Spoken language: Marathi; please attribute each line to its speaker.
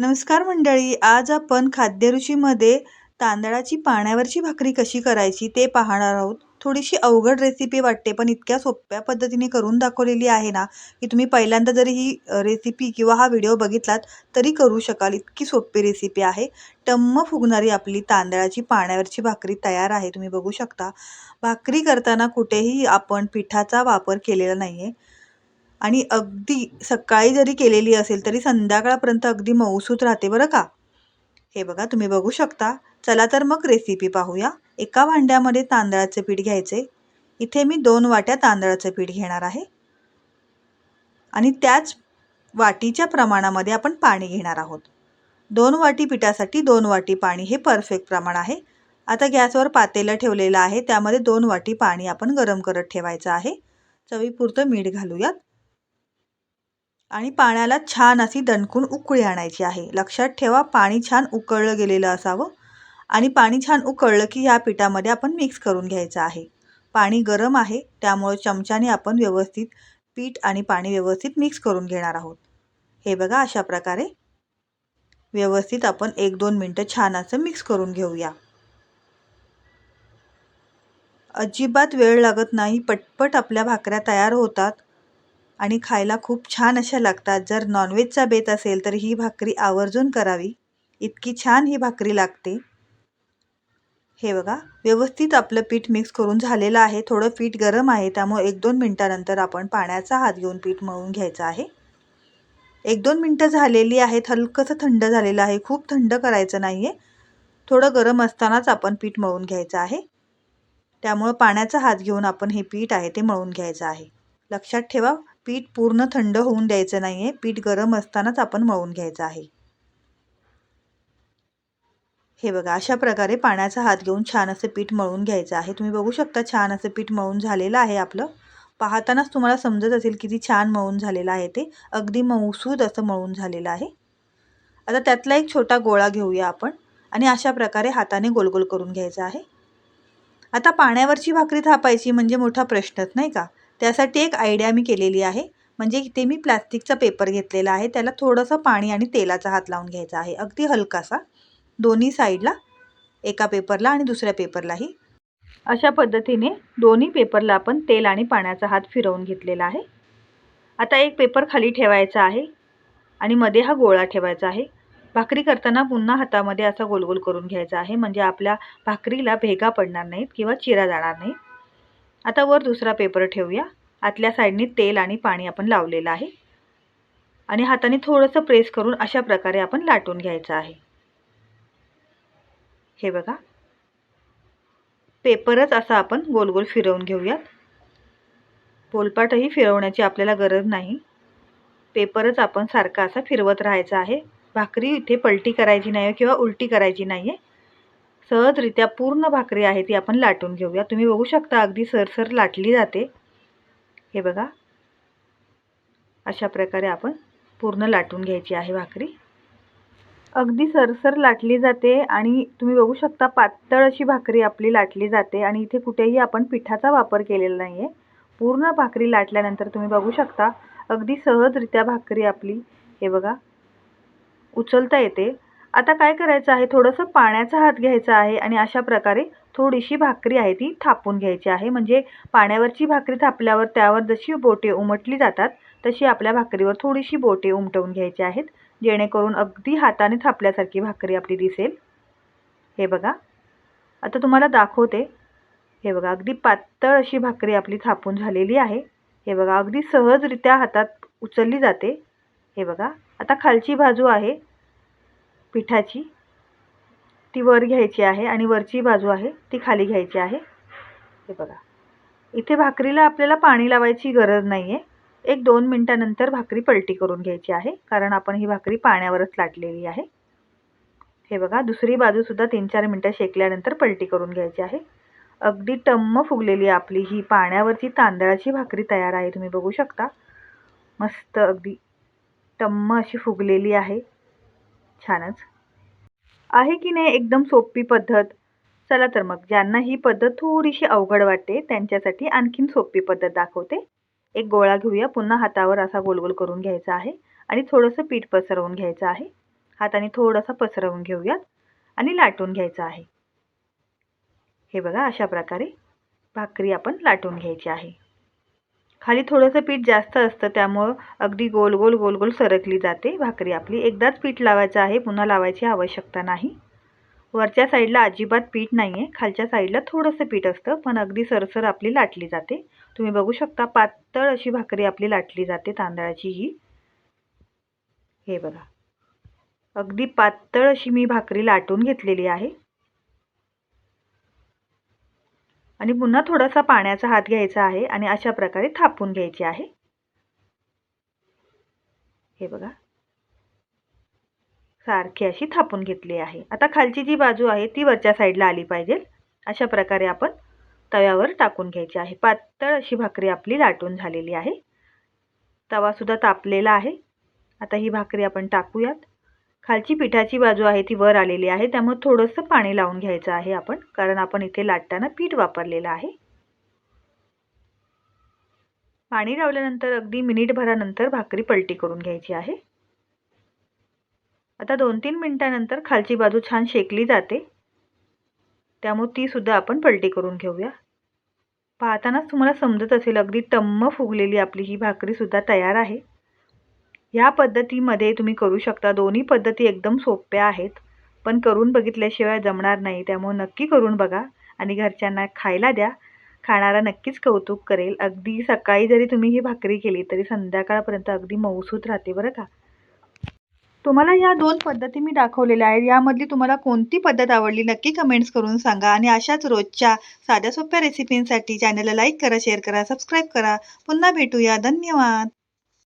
Speaker 1: नमस्कार मंडळी आज आपण खाद्यरुचीमध्ये तांदळाची पाण्यावरची भाकरी कशी करायची ते पाहणार आहोत. थोडीशी अवघड रेसिपी वाटते पण इतक्या सोप्या पद्धतीने करून दाखवलेली आहे ना की तुम्ही पहिल्यांदा जरी ही रेसिपी किंवा हा व्हिडिओ बघितलात तरी करू शकाल. इतकी सोपी रेसिपी आहे. टम्म फुगणारी आपली तांदळाची पाण्यावरची भाकरी तयार आहे. तुम्ही बघू शकता. भाकरी करताना कुठेही आपण पिठाचा वापर केलेला नाही आहे आणि अगदी सकाळी जरी केलेली असेल तरी संध्याकाळपर्यंत अगदी मऊसूत राहते बरं का? हे बघा तुम्ही बघू शकता. चला तर मग रेसिपी पाहूया. एका भांड्यामध्ये तांदळाचे पीठ घ्यायचे. इथे मी दोन वाट्या तांदळाचं पीठ घेणार आहे. आणि त्याच वाटीच्या प्रमाणामध्ये आपण पाणी घेणार आहोत. दोन वाटी पिठासाठी दोन वाटी पाणी हे परफेक्ट प्रमाण आहे. आता गॅसवर पातेलं ठेवलेलं आहे. त्यामध्ये दोन वाटी पाणी आपण गरम करत ठेवायचं आहे. चवीपुरतं मीठ घालूयात. आणि पाण्याला छान अशी दणकून उकळी आणायची आहे. लक्षात ठेवा पाणी छान उकळलं गेलेलं असावं आणि पाणी छान उकळलं की ह्या पिठामध्ये आपण मिक्स करून घ्यायचं आहे. पाणी गरम आहे त्यामुळे चमच्याने आपण व्यवस्थित पीठ आणि पाणी व्यवस्थित मिक्स करून घेणार आहोत. हे बघा अशा प्रकारे. व्यवस्थित आपण एक दोन मिनटं छान असं मिक्स करून घेऊया. अजिबात वेळ लागत नाही पटपट आपल्या भाकऱ्या तयार होतात. आणि खायला खूप छान अशा लागतात. जर नॉनव्हेजचा बेत असेल तर ही भाकरी आवर्जून करावी. इतकी छान ही भाकरी लागते. हे बघा व्यवस्थित आपलं पीठ मिक्स करून झालेलं आहे. थोडं पीठ गरम आहे. त्यामुळे एक दोन मिनटानंतर आपण पाण्याचा हात घेऊन पीठ मळून घ्यायचं आहे. एक दोन मिनटं झालेली आहेत. हलकंसं थंड झालेलं आहे. खूप थंड करायचं नाही आहे थोडं गरम असतानाच आपण पीठ मळून घ्यायचं आहे. त्यामुळं पाण्याचा हात घेऊन आपण हे पीठ आहे ते मळून घ्यायचं आहे. लक्षात ठेवा पीठ पूर्ण थंड होऊन द्यायचं नाही आहे पीठ गरम असतानाच आपण मळून घ्यायचं आहे. हे बघा अशा प्रकारे पाण्याचा हात घेऊन छान असं पीठ मळून घ्यायचं आहे. तुम्ही बघू शकता छान असं पीठ मळून झालेलं आहे आपलं. पाहतानाच तुम्हाला समजत असेल किती छान मळून झालेलं आहे ते. अगदी मऊसूद असं मळून झालेलं आहे. आता त्यातला एक छोटा गोळा घेऊया आपण आणि अशा प्रकारे हाताने गोलगोल करून घ्यायचा आहे. आता पाण्यावरची भाकरी थापायची म्हणजे मोठा प्रश्नच नाही का? त्यासाठी एक आयडिया मी केलेली आहे. म्हणजे इथे मी प्लास्टिकचा पेपर घेतलेला आहे. त्याला थोडंसं पाणी आणि तेलाचा हात लावून घ्यायचा आहे. अगदी हलकासा. दोन्ही साईडला एका पेपरला आणि दुसऱ्या पेपरलाही अशा पद्धतीने दोन्ही पेपरला आपण तेल आणि पाण्याचा हात फिरवून घेतलेला आहे. आता एक पेपर खाली ठेवायचा आहे. आणि मध्ये हा गोळा ठेवायचा आहे. भाकरी करताना पुन्हा हातामध्ये असा गोलगोल करून घ्यायचा आहे. म्हणजे आपल्या भाकरीला भेगा पडणार नाहीत किंवा चिरा जाणार नाहीत. आता वर दुसरा पेपर ठेवूया. आतल्या साईडने तेल आणि पाणी आपण लावलेलं आहे. आणि हाताने थोडंसं प्रेस करून अशा प्रकारे आपण लाटून घ्यायचं आहे. हे बघा. पेपरच असा आपण गोल गोल फिरवून घेऊयात. पोलपाटही फिरवण्याची आपल्याला गरज नाही. पेपरच आपण सारखा असा फिरवत राहायचा आहे. भाकरी इथे पलटी करायची नाही किंवा उलटी करायची नाही आहे सहजरित्या पूर्ण भाकरी आहे ती आपण लाटून घेऊया. तुम्ही बघू शकता अगदी सरसर लाटली जाते. हे बघा. अशा प्रकारे आपण पूर्ण लाटून घ्यायची आहे भाकरी. अगदी सरसर लाटली जाते आणि तुम्ही बघू शकता पातळ अशी भाकरी आपली लाटली जाते आणि इथे कुठेही आपण पिठाचा वापर केलेला नाही आहे पूर्ण भाकरी लाटल्यानंतर तुम्ही बघू शकता अगदी सहजरित्या भाकरी आपली हे बघा उचलता येते. आता काय करायचं आहे? थोडंसं पाण्याचा हात घ्यायचा आहे आणि अशा प्रकारे थोडीशी भाकरी आहे ती थापून घ्यायची आहे. म्हणजे पाण्यावरची भाकरी थापल्यावर त्यावर जशी बोटे उमटली जातात तशी आपल्या भाकरीवर थोडीशी बोटे उमटवून घ्यायची आहेत. जेणेकरून अगदी हाताने थापल्यासारखी भाकरी आपली दिसेल. हे बघा. आता तुम्हाला दाखवते. हे बघा अगदी पातळ अशी भाकरी आपली थापून झालेली आहे. हे बघा अगदी सहजरित्या हातात उचलली जाते. हे बघा आता खालची बाजू आहे. पिठाची. ती वर घ्यायची आहे आणि वरची बाजू आहे ती खाली घ्यायची आहे. हे बघा. इथे भाकरीला आपल्याला पाणी लावायची गरज नाही आहे एक दोन मिनटानंतर भाकरी पलटी करून घ्यायची आहे कारण आपण ही भाकरी पाण्यावरच लाटलेली आहे. हे बघा दुसरी बाजूसुद्धा तीन चार मिनटं शेकल्यानंतर पलटी करून घ्यायची आहे. अगदी टम्म फुगलेली आपली ही पाण्यावरची तांदळाची भाकरी तयार आहे तुम्ही बघू शकता. मस्त अगदी टम्म अशी फुगलेली आहे. छानच. आहे की नाही एकदम सोपी पद्धत? चला तर मग ज्यांना ही पद्धत थोडीशी अवघड वाटते त्यांच्यासाठी आणखीन सोपी पद्धत दाखवते. एक गोळा घेऊया पुन्हा हातावर असा गोल गोल करून घ्यायचा आहे आणि थोडंसं पीठ पसरवून घ्यायचं आहे. हाताने थोडासा पसरवून घेऊयात आणि लाटून घ्यायचं आहे. हे बघा अशा प्रकारे भाकरी आपण लाटून घ्यायची आहे. खाली थोडंसं पीठ जास्त असतं त्यामुळं अगदी गोल गोल गोल गोल सरकली जाते भाकरी आपली. एकदाच पीठ लावायचं आहे पुन्हा लावायची आवश्यकता नाही. वरच्या साईडला अजिबात पीठ नाही आहे खालच्या साईडला थोडंसं पीठ असतं पण अगदी सरसर आपली लाटली जाते. तुम्ही बघू शकता पातळ अशी भाकरी आपली लाटली जाते तांदळाची ही. हे बघा. अगदी पातळ अशी मी भाकरी लाटून घेतलेली आहे. आणि पुन्हा थोडासा पाण्याचा हात घ्यायचा आहे आणि अशा प्रकारे थापून घ्यायची आहे. हे बघा. सारखी अशी थापून घेतली आहे. आता खालची जी बाजू आहे ती वरच्या साईडला आली पाहिजे. अशा प्रकारे आपण तव्यावर टाकून घ्यायची आहे. पातळ अशी भाकरी आपली लाटून झालेली आहे. तवासुद्धा तापलेला आहे. आता ही भाकरी आपण टाकूयात. खालची पिठाची बाजू आहे ती वर आलेली आहे त्यामुळे थोडंसं पाणी लावून घ्यायचं आहे आपण कारण आपण इथे लाटताना पीठ वापरलेलं आहे. पाणी लावल्यानंतर अगदी मिनिटभरानंतर भाकरी पलटी करून घ्यायची आहे. आता दोन तीन मिनटानंतर खालची बाजू छान शेकली जाते. त्यामुळे तीसुद्धा आपण पलटी करून घेऊया. पाहतानाच तुम्हाला समजत असेल अगदी टम्म फुगलेली आपली ही भाकरीसुद्धा तयार आहे. ह्या पद्धतीमध्ये तुम्ही करू शकता. दोन्ही पद्धती एकदम सोप्या आहेत. पण करून बघितल्याशिवाय जमणार नाही. त्यामुळे नक्की करून बघा आणि घरच्यांना खायला द्या. खाणारा नक्कीच कौतुक करेल. अगदी सकाळी जरी तुम्ही ही भाकरी केली तरी संध्याकाळपर्यंत अगदी मऊसूत राहते बरं का? तुम्हाला या दोन पद्धती मी दाखवलेल्या आहेत. यामधली तुम्हाला कोणती पद्धत आवडली नक्की कमेंट्स करून सांगा. आणि अशाच रोजच्या साध्या सोप्या रेसिपींसाठी चॅनलला लाईक करा शेअर करा सबस्क्राईब करा. पुन्हा भेटूया. धन्यवाद!